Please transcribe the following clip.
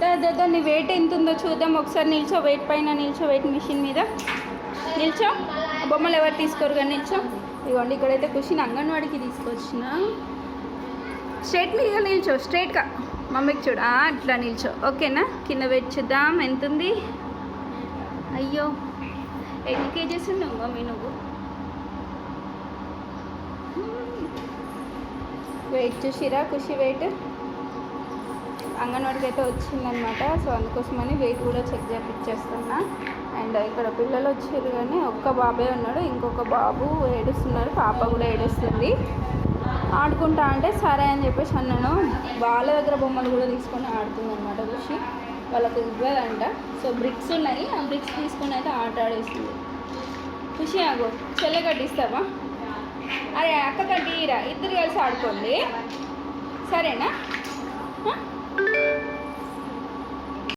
దాని నీ వెయిట్ ఎంత ఉందో చూద్దాం. ఒకసారి నిల్చో వెయిట్ పైన నిల్చో వెయిట్ మిషన్ మీద. నిల్చో. బొమ్మలు ఎవరు తీసుకోరు కానీ నిల్చో. ఇదిగోండి ఇక్కడైతే కుషిని అంగన్వాడికి తీసుకొచ్చిన. స్ట్రైట్ మీద నిల్చో స్ట్రైట్గా మమ్మీకి చూడు. అట్లా నిల్చో. ఓకేనా? కింద వెయిట్ చూద్దాం. ఎంత ఉంది అయ్యో. ఎన్ని కేజెస్ ఉన్నావు మమ్మీ నువ్వు? Hmm. వెయిట్ చూసిరా కుషి వెయిట్ అంగన్వాడికి అయితే వచ్చిందనమాట సో అందుకోసమని వెయిట్ కూడా చెక్ చేపిచ్చేస్తున్నా. అండ్ ఇక్కడ పిల్లలు వచ్చారు కానీ ఒక్క బాబే ఉన్నాడు. ఇంకొక బాబు ఏడుస్తున్నాడు పాప కూడా ఏడుస్తుంది. ఆడుకుంటా అంటే సరే అని చెప్పేసి అన్నాను. వాళ్ళ దగ్గర బొమ్మలు కూడా తీసుకొని ఆడుతుంది అనమాట ఖుషి వాళ్ళకు ఇవ్వదంట. సో బ్రిక్స్ ఉన్నాయి. ఆ బ్రిక్స్ తీసుకొని అయితే ఆట ఆడేస్తుంది. ఖుషి ఆగు. చెల్లె కట్టిస్తావా? అరే అక్క కట్టిరా. ఇద్దరు కలిసి ఆడుకోండి. సరేనా?